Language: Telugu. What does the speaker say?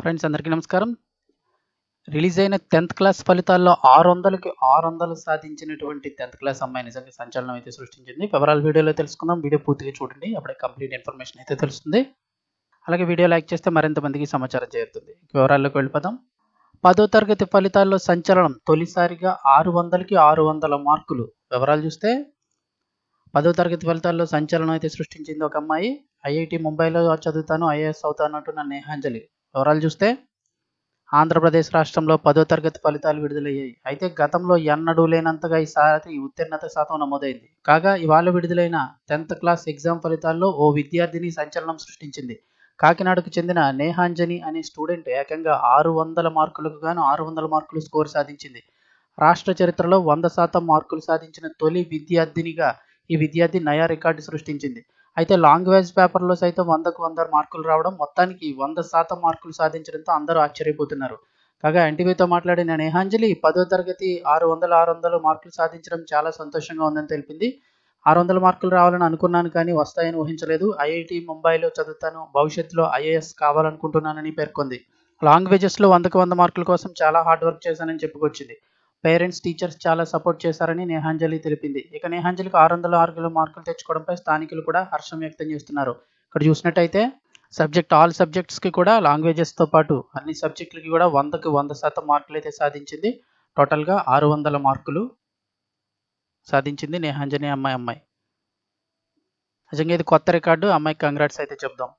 ఫ్రెండ్స్ అందరికీ నమస్కారం. రిలీజ్ అయిన టెన్త్ క్లాస్ ఫలితాల్లో ఆరు వందలకి ఆరు వందలు సాధించినటువంటి టెన్త్ క్లాస్ అమ్మాయి నిజంగా సంచలనం అయితే సృష్టించింది. వివరాలు వీడియోలో తెలుసుకుందాం. వీడియో పూర్తిగా చూడండి. అప్పుడే కంప్లీట్ ఇన్ఫర్మేషన్ అయితే తెలుస్తుంది. అలాగే వీడియో లైక్ చేస్తే మరింత మందికి సమాచారం చేరుతుంది. వివరాల్లోకి వెళ్ళిపోదాం. పదో తరగతి ఫలితాల్లో సంచలనం తొలిసారిగా ఆరు వందలకి ఆరు వందల మార్కులు. వివరాలు చూస్తే పదో తరగతి ఫలితాల్లో సంచలనం అయితే సృష్టించింది ఒక అమ్మాయి. ఐఐటి ముంబైలో చదువుతాను ఐఏఎస్ అవుతాను అంటున్న నేహాంజలి. వివరాలు చూస్తే ఆంధ్రప్రదేశ్ రాష్ట్రంలో పదో తరగతి ఫలితాలు విడుదలయ్యాయి. అయితే గతంలో ఎన్నడూ లేనంతగా ఈసారి ఉత్తీర్ణత శాతం నమోదైంది. కాగా ఇవాళ విడుదలైన టెన్త్ క్లాస్ ఎగ్జామ్ ఫలితాల్లో ఓ విద్యార్థిని సంచలనం సృష్టించింది. కాకినాడకు చెందిన నేహాంజని అనే స్టూడెంట్ ఏకంగా ఆరు వందల మార్కులకు గాను ఆరు వందల మార్కులు స్కోర్ సాధించింది. రాష్ట్ర చరిత్రలో వంద శాతం మార్కులు సాధించిన తొలి విద్యార్థినిగా ఈ విద్యార్థి నయా రికార్డు సృష్టించింది. అయితే లాంగ్వేజ్ పేపర్లో సైతం వందకు వంద మార్కులు రావడం మొత్తానికి వంద శాతం మార్కులు సాధించడంతో అందరూ ఆశ్చర్యపోతున్నారు. కాగా ఎన్టీవీతో మాట్లాడిన నేహాంజలి పదో తరగతి ఆరు వందల ఆరు వందలు మార్కులు సాధించడం చాలా సంతోషంగా ఉందని తెలిపింది. ఆరు వందల మార్కులు రావాలని అనుకున్నాను కానీ వస్తాయని ఊహించలేదు. ఐఐటి ముంబైలో చదువుతాను. భవిష్యత్తులో ఐఏఎస్ కావాలనుకుంటున్నానని పేర్కొంది. లాంగ్వేజెస్లో వందకు వంద మార్కుల కోసం చాలా హార్డ్ వర్క్ చేశానని చెప్పుకొచ్చింది. పేరెంట్స్ టీచర్స్ చాలా సపోర్ట్ చేశారని నేహాంజలి తెలిపింది. ఇక నేహాంజలికి ఆరు వందల ఆరు మార్కులు తెచ్చుకోవడంపై స్థానికులు కూడా హర్షం వ్యక్తం చేస్తున్నారు. ఇక్కడ చూసినట్టయితే సబ్జెక్ట్ ఆల్ సబ్జెక్ట్స్కి కూడా లాంగ్వేజెస్తో పాటు అన్ని సబ్జెక్టులకి కూడా వందకు వంద శాతం మార్కులు అయితే సాధించింది. టోటల్గా ఆరు వందల మార్కులు సాధించింది నేహాంజని అమ్మాయి అమ్మాయి. నిజంగా ఇది కొత్త రికార్డు. అమ్మాయికి కంగ్రాట్స్ అయితే చెప్దాం.